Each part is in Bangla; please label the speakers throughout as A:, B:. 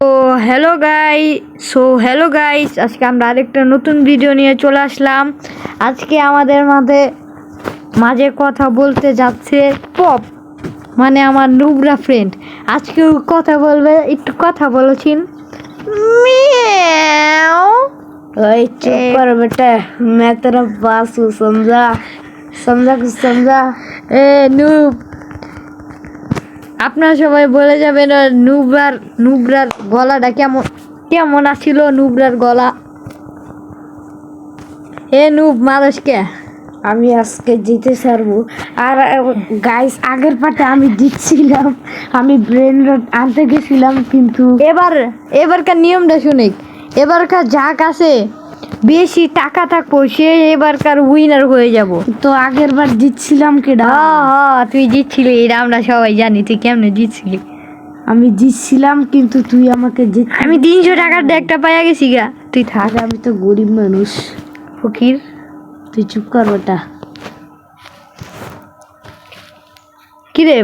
A: তো hello guy so hello guys আজকে আমরা আরেকটা নতুন ভিডিও নিয়ে চলে আসলাম আজকে আমাদের মাঝে মাঝে কথা বলতে যাচ্ছে পপ মানে আমার নুবরা ফ্রেন্ড আজকে ও কথা বলবে একটু কথা বলেছেন মিয়াও
B: ओए चुप कर बेटा मैं तेरा बास हूँ समझा समझा कुछ समझा
A: এ নুব আপনারা সবাই বলে যাবেন নুবরার নুবরার গলাটা কেমন কেমন আছিল নুবরার গলা? এ নুব মানুষকে
B: আমি আজকে জিতে ছাড়বো। আর গাইস আগের পাটে আমি জিতছিলাম। আমি ব্রেন রোড আনতে গেছিলাম কিন্তু
A: এবার এবারকার নিয়মটা শুনিক। এবারকার যাক আছে। বেশি টাকা থাকব সে এবারকার উইনার হয়ে যাব।
B: তো আগের বার জিতছিলাম কেডা?
A: হ্যাঁ হ্যাঁ তুই জিতছিলি এটা আমরা সবাই জানি তুই কেমনে জিতছিলি?
B: আমি জিতছিলাম কিন্তু তুই আমাকে জিত
A: আমি তিনশো টাকার একটা পাইয়া গেছি গা। তুই থাক।
B: আমি তো গরিব মানুষ।
A: ফকির।
B: তুই চুপ কর বেটা।
A: কিরে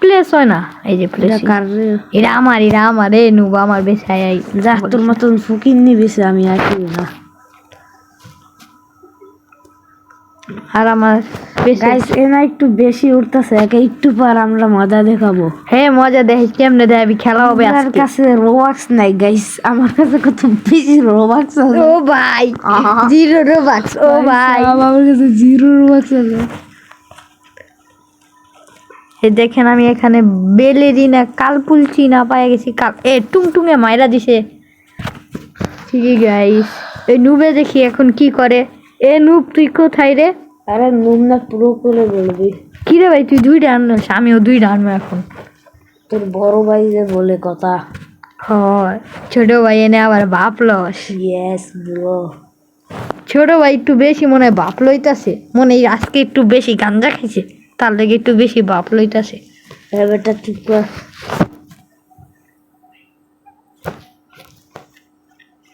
A: প্লেস হয় না? এই যে প্লেস
B: এটা কার রে?
A: এটা আমার এরা আমার। এ নুব আমার বেসায় আই
B: যা তোর মতন ফকির নিবিছে আমি আঁকি না।
A: আর আমার
B: গাইস এ না একটু বেশি উঠতেছে একে একটু পর আমরা মজা দেখাবো।
A: হ্যাঁ মজা দেখিস কেমনে দেখাবি? খেলা হবে
B: আমার কাছে রোবাক্স নাই গাইস আমার কাছে কত বেশি রোবাক্স আছে।
A: ও ভাই জিরো রোবাক্স ও ভাই।
B: আমার কাছে জিরো রোবাক্স আছে।
A: এই দেখেন আমি এখানে বেলেরিনা কালপুল চিনা পাই গেছি। কাল এ টুংটুঙে মাইরা দিছে। ঠিকই গাইস এই নুবে দেখি এখন কি করে। এ নুব তুই কোথায় রে?
B: আরে নুম না পুরো করে বলবি।
A: কি রে ভাই তুই দুইটা আনস আমিও দুইটা আনব এখন।
B: তোর বড় ভাই যে বলে কথা।
A: হয়। ছোট ভাই এনে আবার বাপ লস।
B: ইয়েস ব্রো
A: ছোট ভাই একটু বেশি মনে হয় বাপ লইতাছে। মনে হয় আজকে একটু বেশি গাঞ্জা খাইছে তার লেগে একটু বেশি বাপ লইতাছে।
B: বেটা চুপ কর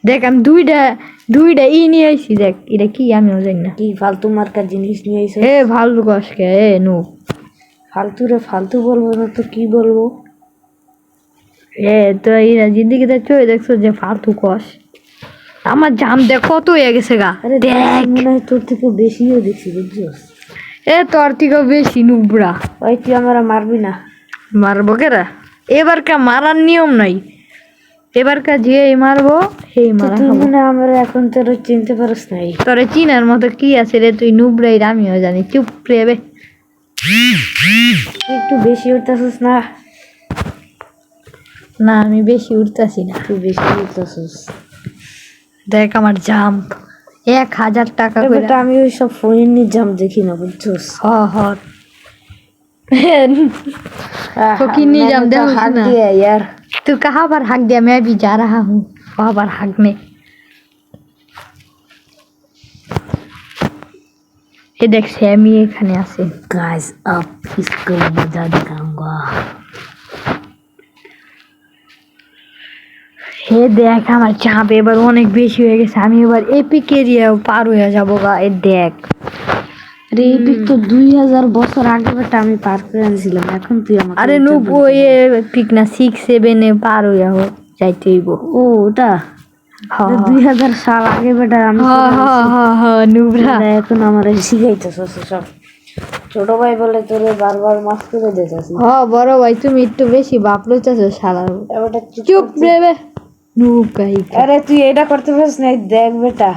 A: দেখ আমি দুইটা দুইটা ই নিয়ে আইছি দেখ এটা কি আমিও জানি না।
B: কি ফালতু মার্কা জিনিস নিয়ে এসে
A: এ ভালো কষকে এ নু।
B: ফালতু রে ফালতু বলব না তো কি বলব?
A: এ তো এরা জিন্দিগিতে চলে দেখছ যে ফালতু কষ আমার জাম দেখ কত হয়ে গেছে গা।
B: আরে
A: দেখ।
B: মনে হয় তোর থেকে বেশিও দেখছি বুঝছিস?
A: এ তোর থেকেও বেশি নুবরা
B: ওই তুই আমার মারবি না।
A: মারবো কেরা এবারকার মারার নিয়ম নাই। এবারকার যে এই মারবো সেই মারা
B: আমরা এখন তোর চিনতে পারস নাই।
A: তোর চিনার মতো কি আছে রে? তুই নুবরাই আমিও জানি। চুপ
B: রেবে একটু বেশি উঠতেছিস না?
A: না আমি বেশি উঠতেছি না।
B: তুই বেশি উঠতেছিস।
A: দেখ আমার জাম্প। এক হাজার টাকা করে
B: আমি ওই সব ফোনের জাম্প দেখি না বুঝছিস?
A: হ হ। নিয়ে নিজাম
B: দেখো
A: হাত
B: দিয়ে ইয়ার।
A: तू कहाँ पर हक दिया मैं भी जा रहा हूँ वहाँ पर हकने ये देख স্যামি এখানে আছে
B: गाइस अब इसको मजा दिखाऊंगा
A: হে দেখ আমার চাপ এবার অনেক বেশি হয়ে গেছে আমি এবার এপিক এরিয়া পার হয়ে যাবো গা এ দেখ
B: আরে এই পিক তো দুই হাজার বছর আগে বেটা আমি পার করে আনছিলাম এখন তুই আমাকে
A: আরে নুব
B: বলছিস।
A: ওই পিক না সিক্স সেভেনে পার হয়ে হো যাইতে হইব।
B: ও ওটা? দুই হাজার সাল আগে বেটা আমি
A: নুবরা।
B: এখন আমার শিখাইতেছ সব। ছোট ভাই বলে তোরে বারবার মাফ করে দিতেছি।
A: হ বড় ভাই তুমি একটু বেশি বাপ লইতেছো শালার
B: এবারটা
A: চুপ রে বে। নুব গাই
B: আরে তুই এটা করতে পারিস না দেখ বেটা।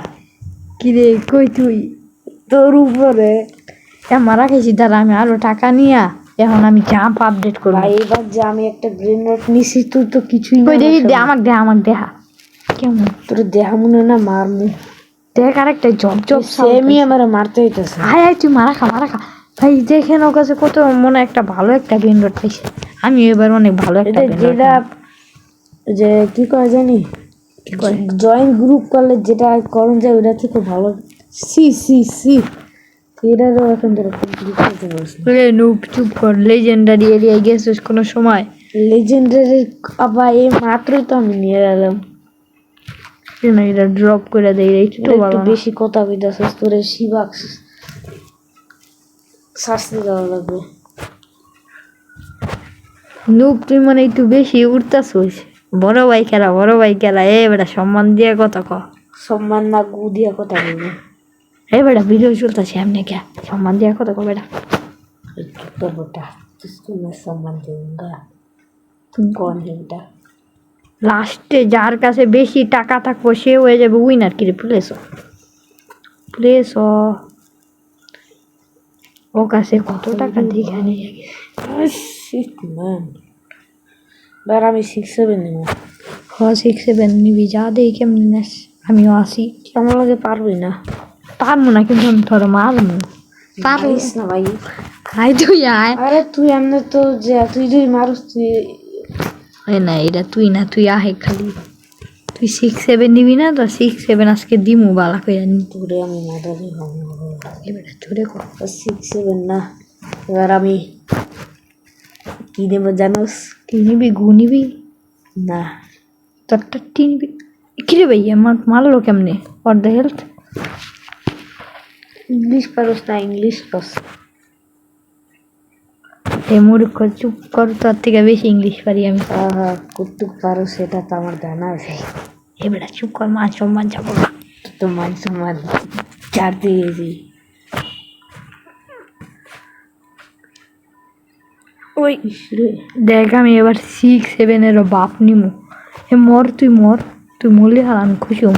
A: কি রে কই তুই?
B: তোর উপরে।
A: মারা খেয়েছি দাঁড়া আমি আরও টাকা নিয়া এখন আমি জাম্প আপডেট করব।
B: ভাই এবার যে আমি একটা ব্রেন নোট নিছি তুই তো কিছুই না
A: কই দেখি দে। আমাকে দে আমাকে দেখা কেমন?
B: তোর দেহা মনে না মারমু।
A: দেখ আরেকটা জব জব
B: সেমি আমার মারতে হইতেছে।
A: হাই হাই তুই মারা খা মারা খা। ভাই দেখেন ওর কাছে কত মনে একটা ভালো একটা বেন রোড পাইছে। আমি এবার অনেক ভালো একটা রোড
B: যেটা যে কি কয় জানি? জয়েন্ট গ্রুপ করলে যেটা করণ যায় ওটা থেকে ভালো সি সি সি। এটারও এখন তোর কমপ্লিট করতে পারছিস
A: রে নুব চুপ কর। লেজেন্ডারি এরিয়ায় গেছিস কোনো সময়?
B: লেজেন্ডারি আবার এই মাত্রই তো আমি নিয়ে গেলাম
A: কেন এটা ড্রপ করে দেয় একটু না।
B: বেশি কথা কইতাছিস তোরে শিবাক শাস্তি দেওয়া লাগবে।
A: নুব তুই মানে একটু বেশি উঠতাছিস বড় ভাই খেলা বড় ভাই খেলা এ বেটা সম্মান দিয়ে কথা ক।
B: সম্মান না গু দিয়া কথা বলব
A: এই বেটা ভিডিও চলতেছে এমনি কে? সম্মান দিয়ে কথা কো বেটা?
B: তোর বেটা সম্মান তুমি কোন
A: লাস্টে যার কাছে বেশি টাকা থাকব সে হয়ে যাবে উইনার কিরে প্লেস প্লেস ও। কাছে কত টাকা দিঘা নিয়ে
B: আমি সিক্স সেভেন নিব।
A: হ সিক্স সেভেন নিবি যা দেখি কেমনি আমি আসি।
B: কেমন লাগে পারবি না?
A: পারব না কিন্তু আমি তোর মারবো।
B: পারিস না ভাই।
A: আয় তুই আয়।
B: আরে তুই এমনি তো যে তুই যদি মারুস তুই
A: না এটা তুই না তুই আহে খালি। তুই সিক্স সেভেন নিবি না তো সিক্স সেভেন আজকে দিমু বালা করে নি।
B: তোরে আমি মাদারি
A: এবারে চলে কর।
B: সিক্স সেভেন না। এবার আমি কি নেব জানোস?
A: কি নিবি গু নিবি?
B: না।
A: তোরটা টি নিবি। কিরে ভাই আমার মারলো কেমনে? ফর দ্য হেলথ
B: ইংলিশ পারোস না ইংলিশ পাস
A: এই মূর্খ চুপ কর তোর থেকে বেশি ইংলিশ পারি আমি।
B: আহা কতটুক পারো সেটা তো আমার জানা আছে।
A: এবারে চুপ কর মান সম্মান যাব না।
B: তো মান সম্মান চার দিয়ে গেছি
A: ওই দেখ আমি এবার সিক্স সেভেনেরও বাপ নিমু। এ মর তুই মর তুই মরলে হার আমি খুশি হব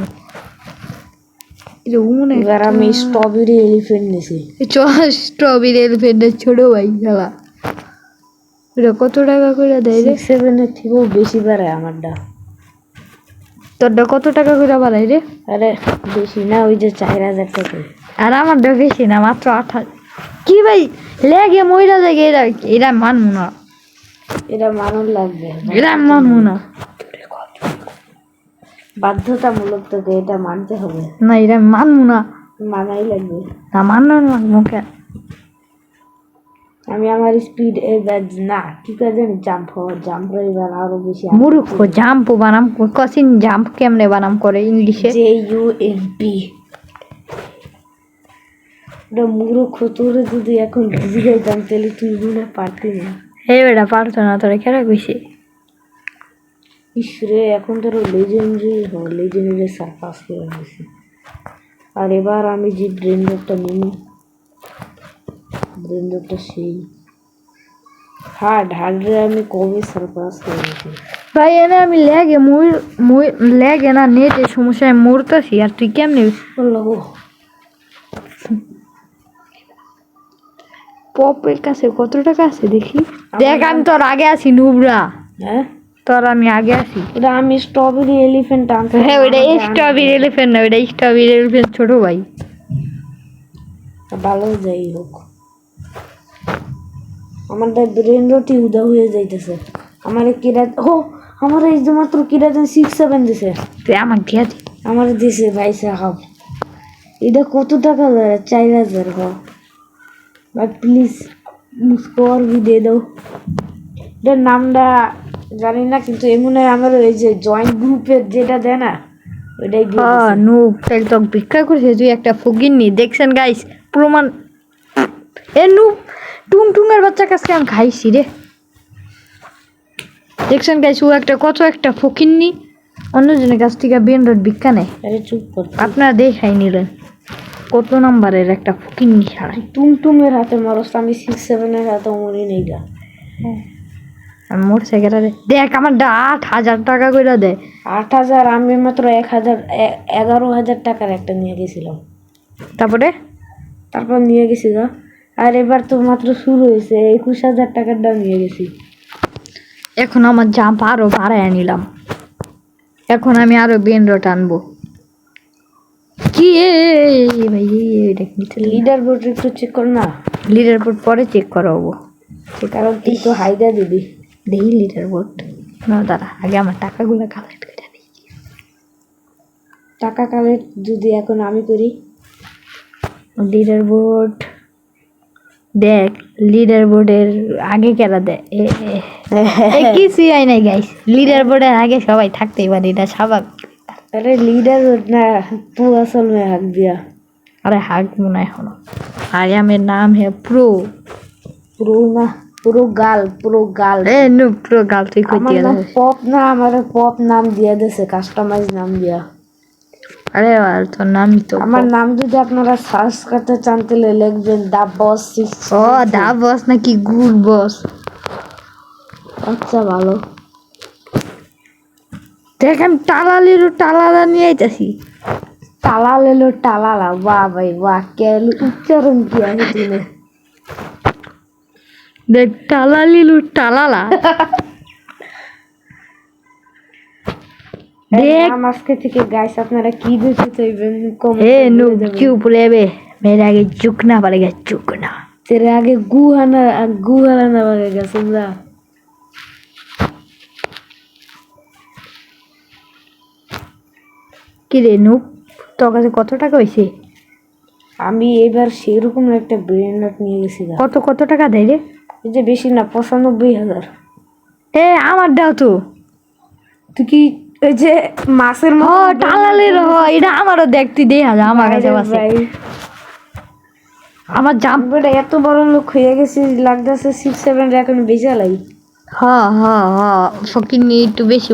A: এটা মনে
B: এবার আমি স্ট্রবেরি এলিফেন্ট নিছি
A: স্ট্রবেরি এলিফেন্টের ছোট ভাই খেলা এটা কত টাকা করে দেয় রে?
B: সেভেনের থেকেও বেশি পারে আমারটা।
A: তোরটা কত টাকা করে রে?
B: আরে বেশি না ওই যে চার হাজার টাকা।
A: আর আমারটা বেশি না মাত্র আট হাজার। কি ভাই লেগে মহিলা জায়গায় এরা এরা মানবো না।
B: এটা মানুষ লাগবে।
A: এরা মানবো না।
B: বাধ্যতামূলক তোকে এটা মানতে হবে।
A: না এরা মানবো না।
B: মানাই লাগবে।
A: না মানবো না মুখে
B: আমি আমার স্পিড এবার না কি করে জানি জাম্প হওয়ার জাম্প এবার আরও বেশি
A: মূর্খ জাম্প বানাম কসিন জাম্প কেমনে বানাম করে ইংলিশে
B: জে ইউ এম পি ওটা মূর্খ তোরে যদি এখন ভিজি গাইতাম তাহলে তুই হয় পারতি না।
A: এই বেটা পারতো না তোরা কেরা কইছে?
B: ইসরে এখন ধরো লেজেন্ডারি হয় লেজেন্ডারি সার্পাস করে গেছে আর এবার আমি যে ব্রেন ডকটা নিই ব্রেন ডকটা সেই। হার্ড হার্ডে আমি কবে সার্পাস করে গেছি
A: ভাই এনে আমি লেগে মই মই লেগে না নেটে সমস্যায় মরতেছি আর তুই কেমনে
B: বলল
A: পপের কাছে কত টাকা আছে দেখি? দেখ আমি তোর আগে আছি নুবরা।
B: হ্যাঁ?
A: তোর আমি আগে আছি।
B: এটা আমি স্ট্রবেরি এলিফেন্ট আনতে
A: হ্যাঁ ওইটা স্ট্রবেরি এলিফেন্ট না ওইটা স্ট্রবেরি এলিফেন্ট ছোট ভাই।
B: ভালো যাই হোক আমার ব্রেন রটি উদা হয়ে যাইতেছে। আমার কিরা ও আমার এই যে মাত্র কিরা সিক্স সেভেন দিছে।
A: তুই আমাকে দিয়ে দে।
B: আমার দিছে ভাই সাহাব এটা কত টাকা দেয় চার হাজার ভাই প্লিজ মুসকো আর দিয়ে দাও। এটার নামটা জানি না কিন্তু এমনি আমার ওই যে জয়েন্ট গ্রুপের যেটা দেয় না ওইটাই
A: হ্যাঁ তাহলে তো ভিক্ষা করছে তুই একটা ফকিরনি দেখছেন গাইস প্রমাণ এ নুব টুং টুঙের বাচ্চা কাছে আমি খাইছি রে। দেখছেন গাইস ও একটা কত একটা ফকিরনি অন্যজনের কাছ থেকে বেন রোড ভিক্ষা নেয়।
B: আরে চুপ কর
A: আপনারা দেখাই নিলেন কত নাম্বারের একটা ফকিরনি ছাড়াই।
B: টুমটুমের হাতে মরস আমি সিক্স সেভেনের হাতে মরি নেই গা।
A: আমি মোটরসাইকেলে দেখ আমার আট হাজার টাকা করে দেয়
B: আট হাজার আমি মাত্র এক হাজার এগারো হাজার টাকার একটা নিয়ে গেছিলাম।
A: তারপরে?
B: তারপর নিয়ে গেছি গা। আর এবার তো মাত্র শুরু হয়েছে একুশ হাজার টাকারটা নিয়ে গেছি।
A: এখন আমার জাম্প আরও বাড়ায় নিলাম। এখন আমি আরও বেন রোড আনব কি ভাই
B: লিডার বোর্ড একটু চেক কর না।
A: লিডার বোর্ড পরে চেক করাবো।
B: কারণ তুই তো হাইদা দিবি।
A: দেখি লিডার বোর্ড না দাঁড়া আগে আমার টাকাগুলো কালেক্ট করে দিই
B: টাকা কালেক্ট যদি এখন আমি করি?
A: লিডার বোর্ড দেখ লিডার বোর্ডের আগে কেরা দেয় কিছুই হয় নাই গাইস লিডার বোর্ডের আগে সবাই থাকতেই পারে এটা স্বাভাবিক।
B: আরে লিডার বোর্ড না তুই আসল মে হাক দিয়া।
A: আরে হাগবো না এখনও। আরে আমার নাম হে প্রো।
B: প্রো না। পুরো গাল পুরো গাল।
A: এ নু পুরো গাল তুই কইতে
B: আমার
A: গেল
B: পপ না আমার পপ নাম দিয়ে দিছে কাস্টমাইজ নাম দিয়া।
A: আরে আর তোর নামই তো
B: আমার নাম যদি আপনারা সার্চ করতে চান তাহলে লিখবেন দা বস
A: ও দা বস নাকি গুড বস।
B: আচ্ছা ভালো।
A: দেখ আমি টালালির টালালা নিয়ে আইতাছি।
B: টালা লেলো টালালা বাহ ভাই বাহ কেল উচ্চারণ কি আছে তুমি
A: দেখ টালালিলু টালালা দেখ
B: নাম আজকে থেকে গাইস আপনারা কি দিতে চাইবেন
A: ए नु चुप ले बे मेरे आगे झुकना पड़ेगा झुकना
B: तेरे आगे गुहाना गुहाना लगेगा समझा
A: কি রে নু তোর কাছে কত টাকা হয়েছে
B: আমি এবার সেরকম একটা ব্রেন নট নিয়ে গেছি গা।
A: কত কত টাকা দেয় রে
B: যে বেশি না পঁচানব্বই হাজার।
A: এ আমার দাও তো।
B: তুই কি ওই যে মাছের মতো
A: টালালির এটা আমারও দেখ তুই দেই হাজার আমার কাছে আছে। আমার জাম
B: এত বড় লোক হয়ে গেছে লাগতেছে সিক্স সেভেন এখন
A: একটু বেশি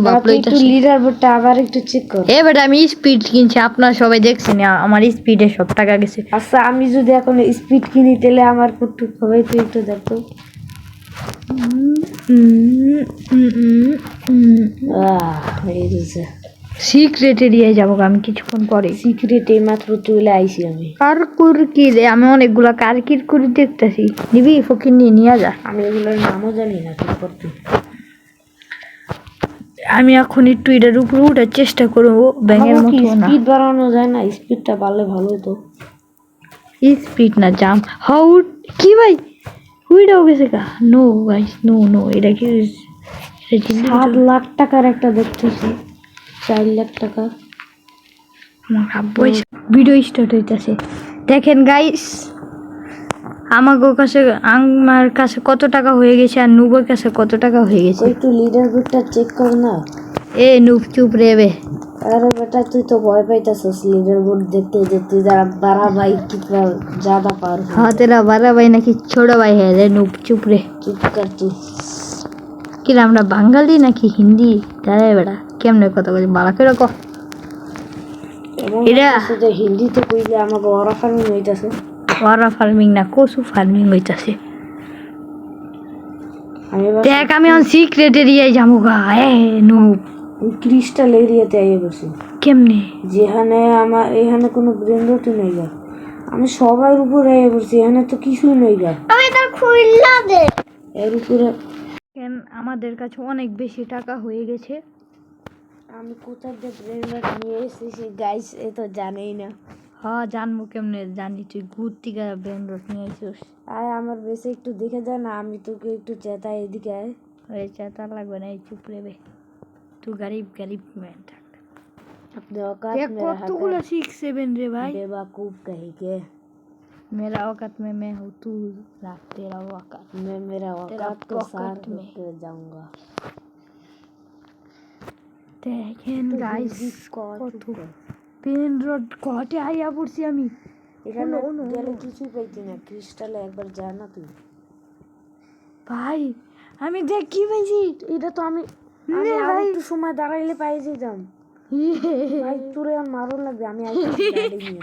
B: লিডার বোর্ডটা আবার একটু চেক কর।
A: এ বেটা আমি স্পিড কিনছি আপনারা সবাই দেখছেন আমার স্পিডে সব টাকা গেছে।
B: আচ্ছা আমি যদি এখন স্পিড কিনি তাহলে আমার কটুক হবে তুই একটু দেখতো।
A: সিক্রেট এরিয়ায় যাব আমি কিছুক্ষণ পরে।
B: সিক্রেট মাত্র চলে আইছি আমি।
A: কারকুর কি রে? আমি অনেকগুলা কারকির করে দেখতেছি। নিবি ফকির নিয়ে নিয়ে যা।
B: আমি এগুলোর নামও জানি না কি করতে
A: আমি এখন একটু এটার উপরে উঠার চেষ্টা করব ব্যাঙের মতো না।
B: স্পিড বাড়ানো যায় না স্পিডটা বাড়লে ভালো হতো।
A: স্পিড না জাম হাউট কি ভাই? উইটাও গেছে নো ভাই নো নো এটা কি
B: সাত লাখ টাকার একটা দেখতেছি। চার লাখ টাকা।
A: আমার আব্বু ভিডিও স্টার্ট হইতাছে। দেখেন গাইস কাছে আমার কাছে কত টাকা হয়ে গেছে আর নুবের কাছে কত টাকা হয়ে গেছে?
B: একটু লিডার চেক কর না।
A: এ নুব চুপ রে বে।
B: আরে বেটা তুই তো ভয় পাইতাছিস লিডার বোর্ড দেখতে দেখতে যারা বারা ভাই কিতনা ज्यादा पार
A: हाँ तेरा बारा भाई নাকি ছোট ভাই হ্যাঁ রে নুপ চুপ রে।
B: চুপ কর তুই।
A: কি আমরা বাঙালি নাকি হিন্দি? তারে বেটা কেমনে কথা বলি বাড়া করে ক।
B: এটা শুধু হিন্দিতে কইলে আমাকে ওরা ফার্মিং হইতাছে।
A: ওরা ফার্মিং না কসু ফার্মিং হইতাছে। দেখ আমি এখন সিক্রেটেরিয়ায় যাব গা এ নুপ।
B: ক্রিস্টাল এরিয়াতে আইয়ে বসি।
A: কেমনে?
B: যেখানে আমার এখানে কোনো ব্রেন রুটি নেই গা। আমি সবার উপরে আইয়ে বসছি এখানে তো কিছুই নেই গা। এর উপরে
A: কেন আমাদের কাছে অনেক বেশি টাকা হয়ে গেছে?
B: আমি কোথায় যে ব্রেন রট নিয়ে এসেছি গাইস এ তো জানেই না।
A: হ্যাঁ জানব কেমনে জানি তুই ঘুর থেকে ব্রেন রোড নিয়ে আসিস।
B: আয় আমার বেশি একটু দেখে যা না আমি তোকে একটু চেতাই এদিকে আয়।
A: ওই চাতা লাগবে না এই চুপ রে বে তুই গরিব গরিব মেয়ে থাক
B: अपने औकात
A: দেখ
B: में रहा
A: কতগুলো সিক্স সেভেন রে ভাই
B: बेवकूफ कहीं के
A: मेरा औकात में मैं हूँ तू रात तेरा औकात
B: मैं मेरा
A: तेरा
B: औकात को सार
A: pocket में।
B: करके जाऊंगा
A: দেখেন গাইস কত
B: কত
A: পেন রোড কটে আইয়া পড়ছি আমি
B: এখানে
A: অনু, অনু,
B: গেলে
A: অনু।
B: কিছুই পাইতি না ক্রিস্টালে একবার যা না তুই
A: ভাই আমি দেখ কি পাইছি
B: এটা তো আমি
A: নে
B: আমি আর একটু সময় দাঁড়াইলে পাই যেতাম। ভাই তোরে আর মারণ লাগবে আমি নিয়ে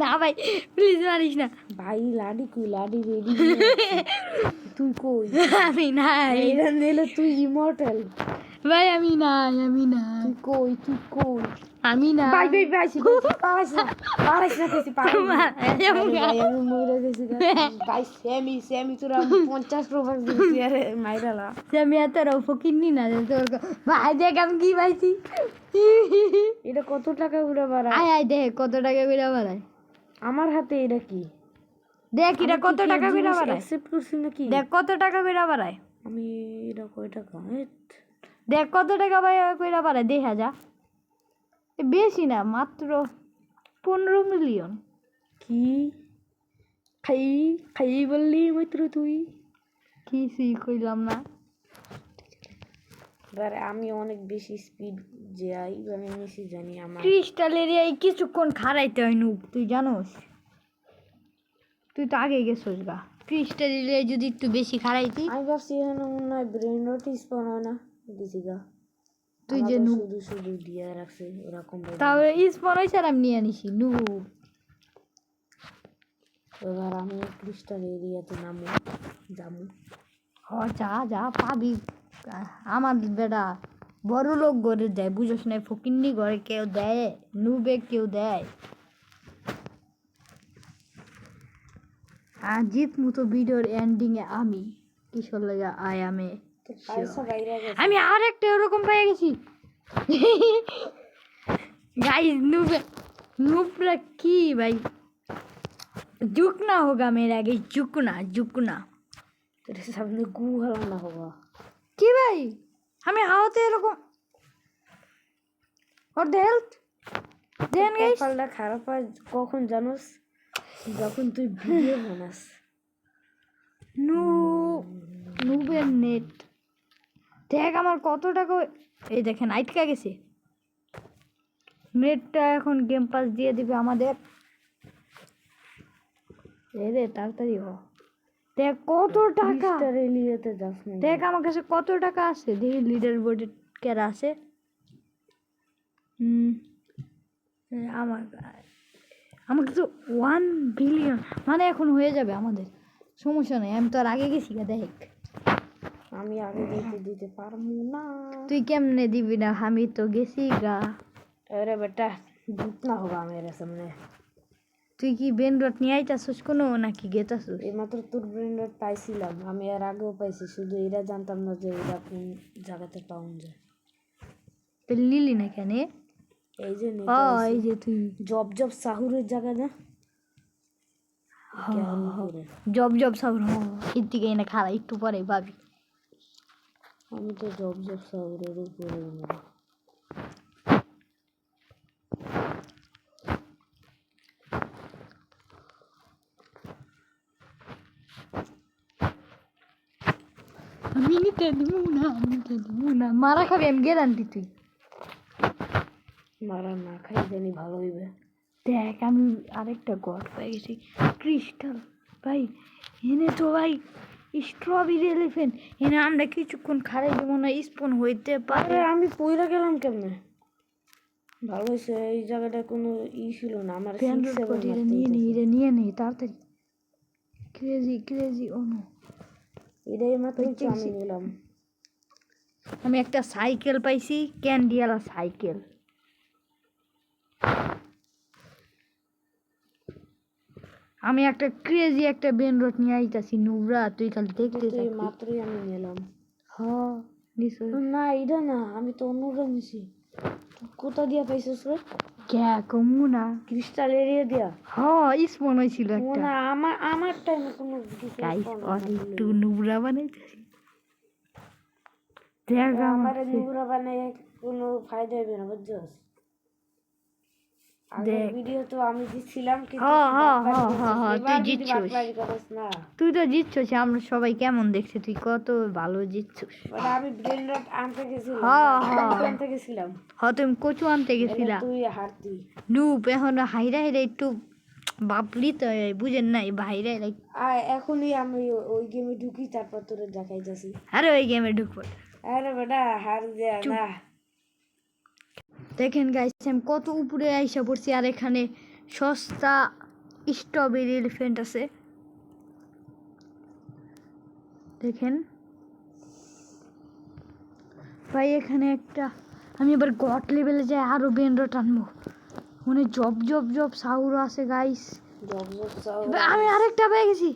A: না ভাই প্লিজ মারিস না।
B: ভাই লাডি কই লাডি রেডি তুই কই?
A: আমি নাই।
B: এটা নিলে তুই ইমর্টাল
A: ভাই আমি নাই আমি নাই।
B: তুই কই তুই কই?
A: আমি না
B: ভাই ভাই ভাই পারাইস না পারাইস না না। ভাই আমি মরে গেছি। ভাই সেমি সেমি তোরা পঞ্চাশ প্রভাগ দিচ্ছি আরে মাইরালা
A: সে আমি এত রফ কিনি না যে তোর ভাই দেখ আমি কি পাইছি।
B: এটা কত টাকা উড়ে বাড়া
A: আয় আয় দেখ কত টাকা বিড়া বাড়ায়।
B: আমার হাতে এটা কি?
A: দেখ এটা কত টাকা বিড়া বাড়ায়?
B: অ্যাকসেপ্ট করছি নাকি?
A: দেখ কত টাকা বিড়া বাড়ায়?
B: আমি এটা কয় টাকা।
A: দেখ কত টাকা ভাই কইরা পারে দেখা যা এ বেশি না মাত্র পনেরো মিলিয়ন।
B: কি? খাই খাই বললি মাত্র তুই?
A: কিছুই কইলাম না।
B: এবারে আমি অনেক বেশি স্পিড যাই আমি বেশি জানি আমার।
A: ক্রিস্টাল এরিয়ায় কিছুক্ষণ খাড়াইতে হয় নুব তুই জানোস? তুই তো আগে গেছিস গা। ক্রিস্টাল রিলে যদি একটু বেশি খারাইতি
B: আমি ভাবছি এখানে মনে হয় ব্রেন রট স্পন হয় না।
A: তুই যে নু
B: শুধু শুধু দিয়ে রাখছে ওরকম
A: তাহলে স্পন হয়েছে আর আমি নিয়ে নিছি নু।
B: এবার আমি ক্রিস্টাল এরিয়াতে নামু যাব।
A: হ যা যা পাবি। আমার বেটা বড় লোক গড়ে দেয় বুঝোস না ফকিন্নি ঘরে কেউ দেয় নুবে কেউ দেয়। আর জিত মতো ভিডিওর এন্ডিং এ আমি কিশোর লাগা আই আমে
B: তো পয়সা বাইরে গেছে
A: আমি আর একটা ওরকম পেয়ে গেছি गाइस नूब नूब की भाई झुकना होगा मेरे आगे झुकना झुकना
B: তোর সামনে গু হালানো হবা
A: কি ভাই আমি হাওয়াতে এরকম ওর হেলথ দেন গাইস
B: কপালটা খারাপ হয় কখন জানোস যখন তুই ভিডিও বানাস
A: নু নুবের নেট দেখ আমার কত টাকা এই দেখেন আইটকা গেছে? নেটটা এখন গেম পাস দিয়ে দিবে আমাদের। এই রে তাড়াতাড়ি হ। দেখ কত টাকা।
B: এরিয়াতে যাস
A: দেখ আমার কাছে কত টাকা আছে। দেখি লিডার বোর্ডে কেরা আছে। হুম। আমার আমার কাছে ওয়ান বিলিয়ন মানে এখন হয়ে যাবে আমাদের। সমস্যা নেই আমি তো আর আগে গেছি গা দেখ।
B: আমি আগে যেতে দিতে পারব না।
A: তুই কেমনে দিবি না? আমি তো গেছি গা।
B: আরে বেটা জিতনা হবা মেরে সামনে
A: তুই কি বেন রট নিয়ে আইতাছিস কোনো নাকি গেতাছিস?
B: এইমাত্র তোর বেন রট পাইছিলাম। আমি আর আগেও পাইছি শুধু এরা জানতাম না যে এরা কোন জায়গাতে পাউন যায়।
A: তো লিলি না কেন?
B: এই যে
A: ও এই যে তুই।
B: জব জব সাহুরের জায়গা না?
A: জব জব সাহুর এর দিকে না খালা একটু পরে ভাবি।
B: আমি তো জব জব উপরে উঠবো।
A: আমি নিতে দিব না, আমি নিতে দিব না। মারা খাবি, আমি গ্যারান্টি তুই।
B: মারা না খাই জানি ভালো হইবে।
A: দেখ, আমি আরেকটা গড পেয়ে গেছি ক্রিস্টাল ভাই, এনে তো ভাই স্ট্রবেরি এলিফেন্ট এনে আমরা কিছুক্ষণ খারাই দেবো না স্পন হইতে পারে।
B: আমি পইরা গেলাম কেমনে? ভালো হয়েছে এই জায়গাটা কোনো ই ছিল না আমার
A: নিয়ে
B: হইতো।
A: নি এটা নিয়ে নি তাড়াতাড়ি। ক্রেজি ক্রেজি ও নো
B: এটাই মাত্র আমি। নিলাম।
A: আমি একটা সাইকেল পাইছি ক্যান্ডিওয়ালা সাইকেল। আমি একটা ক্রেজি একটা বেন রোড নিয়ে আইতাছি নুবরা তুই খালি দেখতে
B: তো এই
A: থাকবি।
B: মাত্রই আমি নিলাম।
A: হ নিশ্চয়
B: না এটা না আমি তো অন্যটা নিছি। কোথা দিয়া পাইছিস রে?
A: ক্যা কমু না।
B: ক্রিস্টাল এরিয়া দিয়া?
A: হ স্পন হয়েছিল একটা।
B: না আমার আমার টাইমে কোনো
A: গাইস একটু নুবরা বানাইতেছি। দেখ
B: আমার নুরা বানাই কোনো ফায়দা হবে না বুঝছস। ভিডিও তো আমি দিছিলাম তুই
A: জিতছিস। তো জিতছিস আমরা সবাই কেমন দেখছি তুই কত ভালো জিতছিস।
B: আমি ব্রেন রট আনতে গেছিলাম
A: হ্যাঁ, হ্যাঁ।
B: আনতে আনতে গেছিলাম।
A: হ তুমি কচু আনতে
B: এলে
A: গেছিলা
B: তুই হারতি
A: নুপ এখন হাইরা হাইরা একটু বাপলি তো বুঝেন না বাইরে
B: এখনই আমি ওই গেমে ঢুকি তারপর তোরে দেখাই যাচ্ছি
A: আরে ওই গেমে ঢুকবো।
B: আরে বেটা হার দেয়া না।
A: দেখেন গাইস আমি কত উপরে আইসা পড়ছি আর এখানে সস্তা স্ট্রবেরি এলিফেন্ট আছে। দেখেন। ভাই এখানে একটা আমি এবার গট লেভেলে যাই আরও বেন্ডট টানবো। মানে জব জব জব সাউরও আছে গাইস আমি আরেকটা পেয়ে গেছি।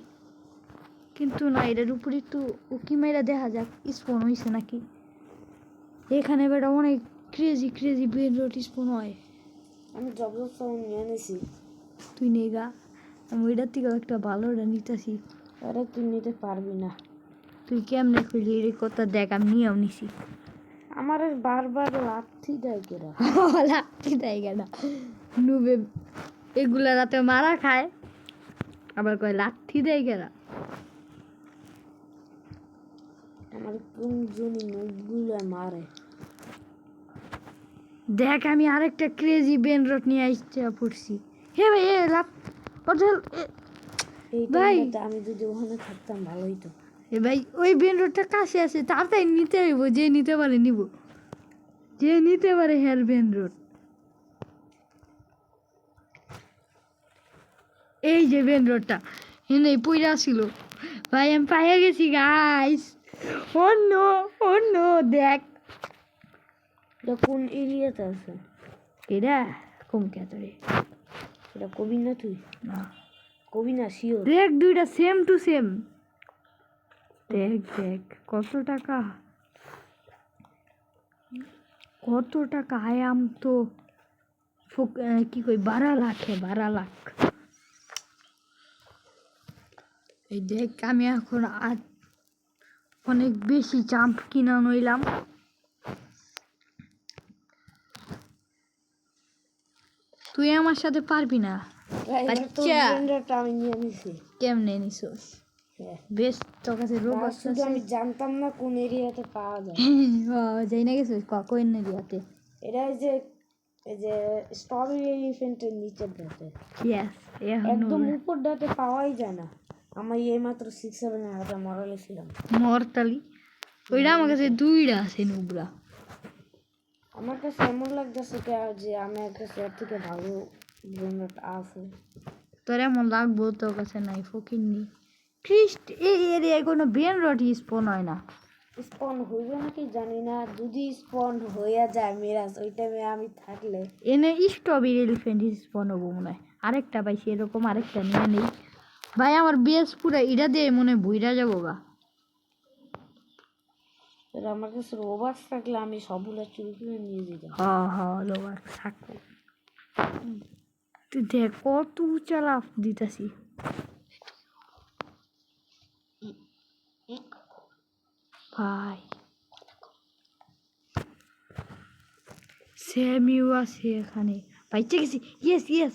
A: কিন্তু না এটার উপরে একটু উকি মেরা দেখা যাক স্পন হয়েছে নাকি। এখানে বেটা অনেক crazy crazy brainrot spawn হয়।
B: আমি জব জব চাও নিয়ে নিছি
A: তুই নেগা আমি ওইটার থেকে একটা ভালোটা নিতেছি।
B: আরে তুই নিতে পারবি না।
A: তুই কেমনে খুঁজলি রে কথা দেখ আমি নিয়েও নিছি।
B: আমার বারবার লাথি দেয় কেরা
A: লাঠি দেয় কেনা নুবে এগুলা রাতে মারা খায় আবার কয় লাঠি দেয় কেনা
B: আমার কোন জনি মুখগুলো মারে?
A: দেখ আমি আরেকটা ক্রেজি বেন রোড নিয়ে আসতে পড়ছি। হে ভাই এ লাভ
B: এই
A: ভাই।
B: আমি যদি ওখানে থাকতাম ভালোই তো
A: এ ভাই ওই বেন রোডটা কাছে আছে তাড়াতাড়ি নিতে হইব যে নিতে পারে নিব। যে নিতে পারে হেয়ার বেন রোড এই যে বেন রোডটা এনে পইরা ছিল। ভাই আমি পাইয়া গেছি গাইস অন্য অন্য দেখ।
B: এটা কোন এরিয়াতে আছে?
A: এটা কম কেতরে
B: এটা কবি না তুই?
A: না।
B: কবি না শিওর?
A: দেখ দুইটা সেম টু সেম দেখ দেখ কত টাকা? কত টাকা? আয়াম তো ফোক- কি কই বারো লাখে বারো লাখ। এই দেখ আমি এখন আর অনেক বেশি চাম্প কিনা নইলাম। তুই আমার সাথে পারবি না। বাচ্চা।
B: আমি নিয়ে নিছি।
A: কেমনে নিছোস?
B: হ্যাঁ।
A: বেশ তোর কাছে রোগ
B: শুধু আমি জানতাম না কোন এরিয়াতে পাওয়া যায়।
A: যাই না গেছিস কখন না দিয়াতে
B: এটা এই যে এই যে স্ট্রবেরি এলিফেন্টের নিচের ডাতে একদম উপর ডাতে পাওয়াই যায় না। আমার এই মাত্র সিক্স সেভেন হাজার মরালে ছিলাম।
A: মরতালি। ওইটা আমার কাছে দুইটা আছে নুবরা।
B: আমার কাছে এমন লাগতেছে কে যে আমার কাছে এর থেকে ভালো ব্লেন্ডার আছে
A: তোর এমন লাগবো তোর কাছে নাই ফকিরনি খ্রিস্ট এই এরিয়ায় কোনো বেন রড স্পন হয় না।
B: স্পন হইবে নাকি জানি না যদি স্পন হইয়া যায় মেরাজ ওই টাইমে আমি থাকলে।
A: এনে স্ট্রবেরি এলিফেন্ট স্পন হব মনে হয়। আরেকটা পাইছি এরকম আরেকটা নিয়ে নেই। ভাই আমার বেশ পুরা ইটা দিয়ে মনে বইরা যাব গা।
B: এবার আমার কাছে রোবাক্স থাকলে আমি সবগুলো চুরি করে নিয়ে যেতাম।
A: হ হ লোবার থাকো। তুই দেখ কত উঁচা লাভ দিতেছি। ভাই। স্যামিও আছে এখানে। পাইছে গেছি। ইয়েস ইয়েস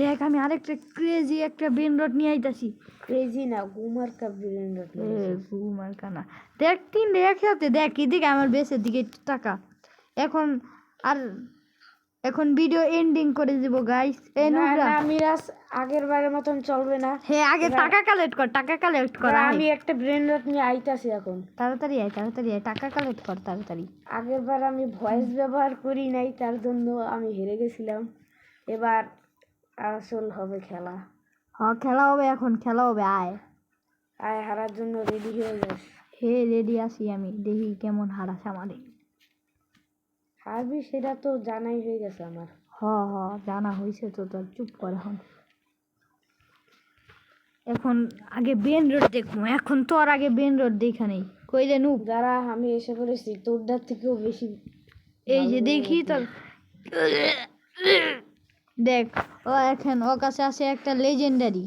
A: দেখ আমি আরেকটা ক্রেজি একটা বেন রড নিয়ে আইতাছি।
B: ক্রেজি না গুমার কা ব্লেন্ডার
A: এ ঘুমার কানা দেখ তিনটে একসাথে দেখ এদিকে আমার বেসের দিকে টাকা এখন আর এখন ভিডিও এন্ডিং করে দিব গাইস এই
B: না
A: নুবরা
B: না মিরাজ আগের বারের মতন চলবে না।
A: হে আগে টাকা কালেক্ট কর টাকা কালেক্ট কর
B: আমি একটা ব্লেন্ডার নিয়ে আইতাছি এখন।
A: তাড়াতাড়ি আয় তাড়াতাড়ি আয়। টাকা কালেক্ট কর তাড়াতাড়ি।
B: আগের বার আমি ভয়েস ব্যবহার করি নাই তার জন্য আমি হেরে গেছিলাম। এবার আসল হবে খেলা।
A: হ খেলা হবে এখন খেলা হবে আয়।
B: আয় হারার জন্য রেডি হয়ে যাস।
A: হে রেডি আছি আমি। দেখি কেমন হারাস আমারে
B: হারবি সেটা তো জানাই হয়ে গেছে আমার।
A: হ হ জানা হয়েছে তো তোর চুপ কর এখন। এখন আগে বেন রোড দেখব। এখন তো আর আগে বেন রোড দেখা নেই। কই রে নুব
B: যারা আমি এসে পড়েছি। তোরটার থেকেও বেশি
A: এই যে দেখি তোর দেখ ও এখন ওর কাছে আছে একটা লেজেন্ডারি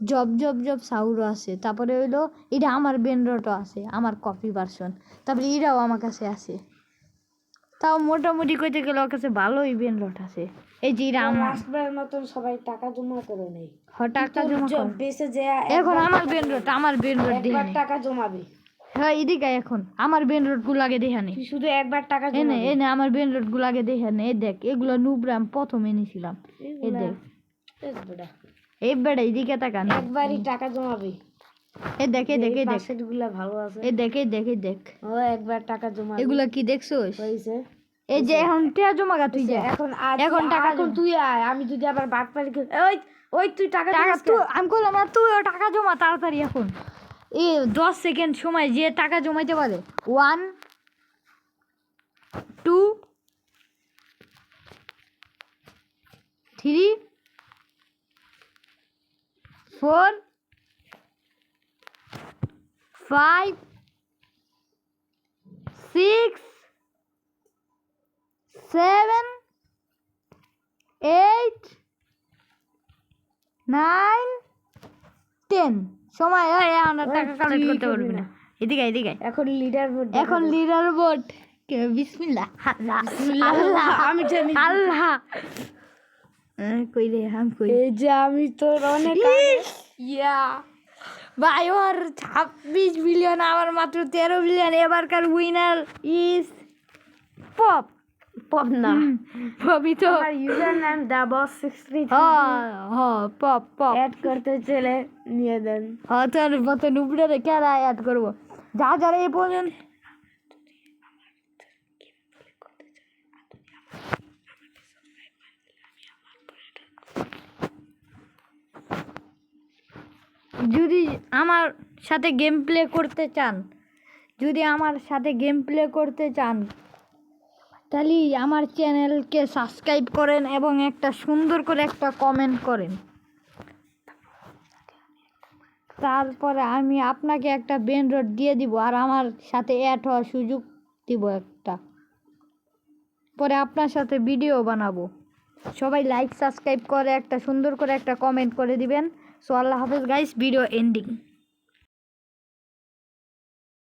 A: জব জব জব সাউরও আছে। তারপরে হইল এটা আমার বেনরটও আছে আমার কপি ভার্সন তারপরে এটাও আমার কাছে আছে। তাও মোটামুটি কইতে গেলে ওর কাছে ভালোই বেনরট আছে। এই যে এটা আমার
B: লাস্টবারের মতন সবাই টাকা জমা করে নেই
A: হঠাৎ জমা কর।
B: বেসে যে
A: এখন আমার বেনরট আমার বেনরট দেখে
B: টাকা জমাবে।
A: হ্যাঁ এদিকে এখন। আমার বেনরট গুলাকে দেখে নে।
B: তুই শুধু একবার টাকা
A: এনে এনে আমার বেনরট গুলাকে দেখে নে। এই দেখ এগুলো নুবরা আমি প্রথম এনেছিলাম। এই দেখ। এই বেড়া এদিকে তাকা না
B: একবারই টাকা জমাবি।
A: এই দেখ দেখ এই
B: পাশেরগুলা ভালো আছে।
A: এই দেখ এই দেখ
B: ও একবার টাকা জমাবি।
A: এগুলা কি দেখছোস?
B: হয়েছে
A: এই যে এখন টিয়া জমা গা তুই যা।
B: এখন
A: এখন টাকা
B: এখন তুই আয়। আমি যদি আবার বাদ পারি ওই ওই তুই টাকা
A: টাকা তুই আমি বললাম না তুইও টাকা জমা তাড়াতাড়ি এখন। এই দশ সেকেন্ড সময়, যে টাকা জমাইতে পারে। One two three four five six seven eight nine ten সময় হয় আর টাকা কালেক্ট করতে পারবি না। এদিকে এদিকে
B: এখন লিডার বোর্ড
A: এখন লিডার বোর্ড বিসমিল্লাহ। আল্লাহ
B: বিসমিল্লাহ,
A: আল্লাহ।
B: আমি জানি।
A: আল্লাহ। কই রে আমি কই?
B: এই যে আমি তোর অনেক
A: ইয়া। ভাই ওর ছাব্বিশ বিলিয়ন আমার মাত্র তেরো বিলিয়ন এবারকার উইনার ইস পপ
B: পপ না।
A: পপই তো।
B: আমার ইউজার নাম দা বস
A: হ্যাঁ হ্যাঁ পপ পপ।
B: অ্যাড করতে চলে নিয়ে দেন।
A: হ্যাঁ তোর মতো নুবড়ে অ্যাড করব। যা যারা এ পর্যন্ত। যদি আমার সাথে গেম প্লে করতে চান যদি আমার সাথে গেম প্লে করতে চান তাহলে আমার চ্যানেলকে সাবস্ক্রাইব করেন এবং একটা সুন্দর করে একটা কমেন্ট করেন। তারপরে আমি আপনাকে একটা রোড দিয়ে দিব আর আমার সাথে অ্যাড হওয়ার সুযোগ দিব একটা। পরে আপনার সাথে ভিডিও বানাবো। সবাই লাইক সাবস্ক্রাইব করে, একটা সুন্দর করে একটা কমেন্ট করে দিবেন। সো আল্লাহ হাফেজ গাইস ভিডিও এন্ডিং